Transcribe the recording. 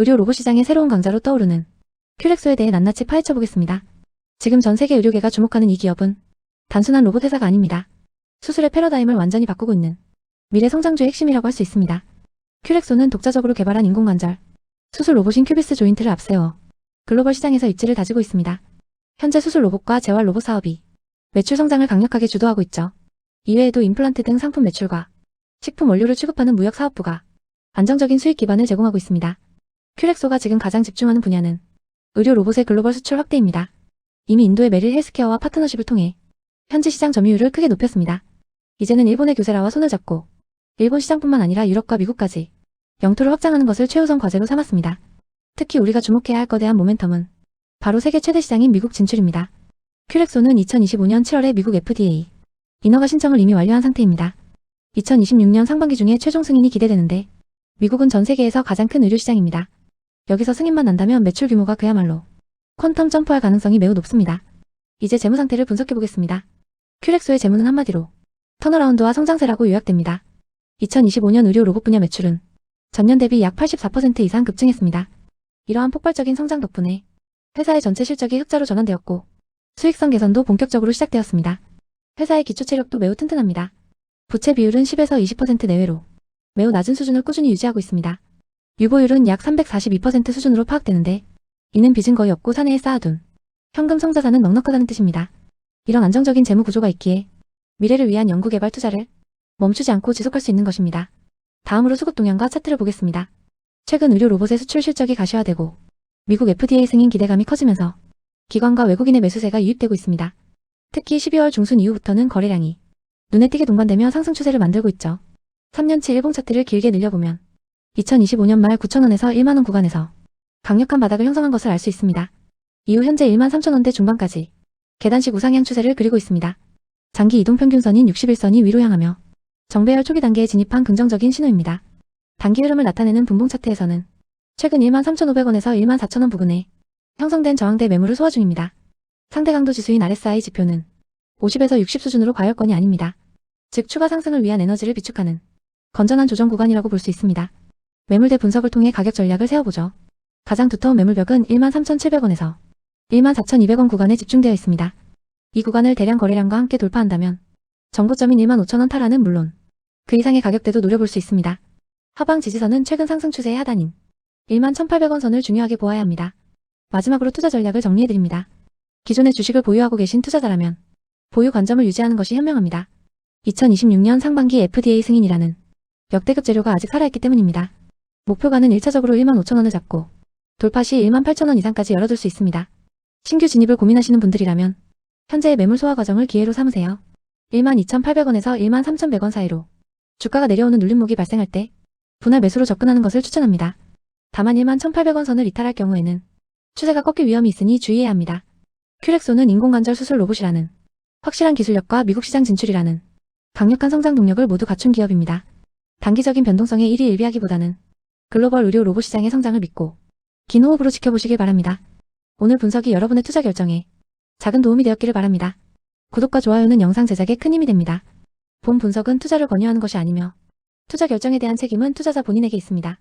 의료 로봇 시장의 새로운 강자로 떠오르는 큐렉소에 대해 낱낱이 파헤쳐 보겠습니다. 지금 전 세계 의료계가 주목하는 이 기업은 단순한 로봇 회사가 아닙니다. 수술의 패러다임을 완전히 바꾸고 있는 미래 성장주의 핵심이라고 할 수 있습니다. 큐렉소는 독자적으로 개발한 인공관절, 수술 로봇인 큐비스 조인트를 앞세워 글로벌 시장에서 입지를 다지고 있습니다. 현재 수술 로봇과 재활 로봇 사업이 매출 성장을 강력하게 주도하고 있죠. 이외에도 임플란트 등 상품 매출과 식품 원료를 취급하는 무역 사업부가 안정적인 수익 기반을 제공하고 있습니다. 큐렉소가 지금 가장 집중하는 분야는 의료 로봇의 글로벌 수출 확대입니다. 이미 인도의 메릴 헬스케어와 파트너십을 통해 현지 시장 점유율을 크게 높였습니다. 이제는 일본의 교세라와 손을 잡고 일본 시장뿐만 아니라 유럽과 미국까지 영토를 확장하는 것을 최우선 과제로 삼았습니다. 특히 우리가 주목해야 할 거대한 모멘텀은 바로 세계 최대 시장인 미국 진출입니다. 큐렉소는 2025년 7월에 미국 FDA 인허가 신청을 이미 완료한 상태입니다. 2026년 상반기 중에 최종 승인이 기대되는데 미국은 전 세계에서 가장 큰 의료 시장입니다. 여기서 승인만 난다면 매출 규모가 그야말로 퀀텀 점프할 가능성이 매우 높습니다. 이제 재무 상태를 분석해 보겠습니다. 큐렉소의 재무는 한마디로 턴어라운드와 성장세라고 요약됩니다. 2025년 의료 로봇 분야 매출은 전년 대비 약 84% 이상 급증했습니다. 이러한 폭발적인 성장 덕분에 회사의 전체 실적이 흑자로 전환되었고 수익성 개선도 본격적으로 시작되었습니다. 회사의 기초 체력도 매우 튼튼합니다. 부채 비율은 10에서 20% 내외로 매우 낮은 수준을 꾸준히 유지하고 있습니다. 유보율은 약 342% 수준으로 파악되는데 이는 빚은 거의 없고 사내에 쌓아둔 현금 성자산은 넉넉하다는 뜻입니다. 이런 안정적인 재무 구조가 있기에 미래를 위한 연구개발 투자를 멈추지 않고 지속할 수 있는 것입니다. 다음으로 수급 동향과 차트를 보겠습니다. 최근 의료 로봇의 수출 실적이 가시화되고 미국 FDA 승인 기대감이 커지면서 기관과 외국인의 매수세가 유입되고 있습니다. 특히 12월 중순 이후부터는 거래량이 눈에 띄게 동반되며 상승 추세를 만들고 있죠. 3년치 일봉 차트를 길게 늘려보면 2025년 말 9천원에서 1만원 구간에서 강력한 바닥을 형성한 것을 알 수 있습니다. 이후 현재 1만 3천원대 중반까지 계단식 우상향 추세를 그리고 있습니다. 장기 이동 평균선인 61선이 위로 향하며 정배열 초기 단계에 진입한 긍정적인 신호입니다. 단기 흐름을 나타내는 분봉 차트에서는 최근 1만 3,500원에서 1만 4천원 부근에 형성된 저항대 매물을 소화 중입니다. 상대 강도 지수인 RSI 지표는 50에서 60 수준으로 과열권이 아닙니다. 즉 추가 상승을 위한 에너지를 비축하는 건전한 조정 구간이라고 볼 수 있습니다. 매물대 분석을 통해 가격 전략을 세워보죠. 가장 두터운 매물벽은 13,700원에서 14,200원 구간에 집중되어 있습니다. 이 구간을 대량 거래량과 함께 돌파한다면 정고점인 15,000원 탈환은 물론 그 이상의 가격대도 노려볼 수 있습니다. 하방 지지선은 최근 상승 추세의 하단인 11,800원 선을 중요하게 보아야 합니다. 마지막으로 투자 전략을 정리해드립니다. 기존의 주식을 보유하고 계신 투자자라면 보유 관점을 유지하는 것이 현명합니다. 2026년 상반기 FDA 승인이라는 역대급 재료가 아직 살아있기 때문입니다. 목표가는 1차적으로 1만 5천원을 잡고 돌파 시 1만 8천원 이상까지 열어둘 수 있습니다. 신규 진입을 고민하시는 분들이라면 현재의 매물 소화 과정을 기회로 삼으세요. 1만 2,800원에서 1만 3,100원 사이로 주가가 내려오는 눌림목이 발생할 때 분할 매수로 접근하는 것을 추천합니다. 다만 1만 1,800원 선을 이탈할 경우에는 추세가 꺾일 위험이 있으니 주의해야 합니다. 큐렉소는 인공관절 수술 로봇이라는 확실한 기술력과 미국 시장 진출이라는 강력한 성장 동력을 모두 갖춘 기업입니다. 단기적인 변동성에 일희일비하기보다는 글로벌 의료 로봇 시장의 성장을 믿고 긴 호흡으로 지켜보시길 바랍니다. 오늘 분석이 여러분의 투자 결정에 작은 도움이 되었기를 바랍니다. 구독과 좋아요는 영상 제작에 큰 힘이 됩니다. 본 분석은 투자를 권유하는 것이 아니며 투자 결정에 대한 책임은 투자자 본인에게 있습니다.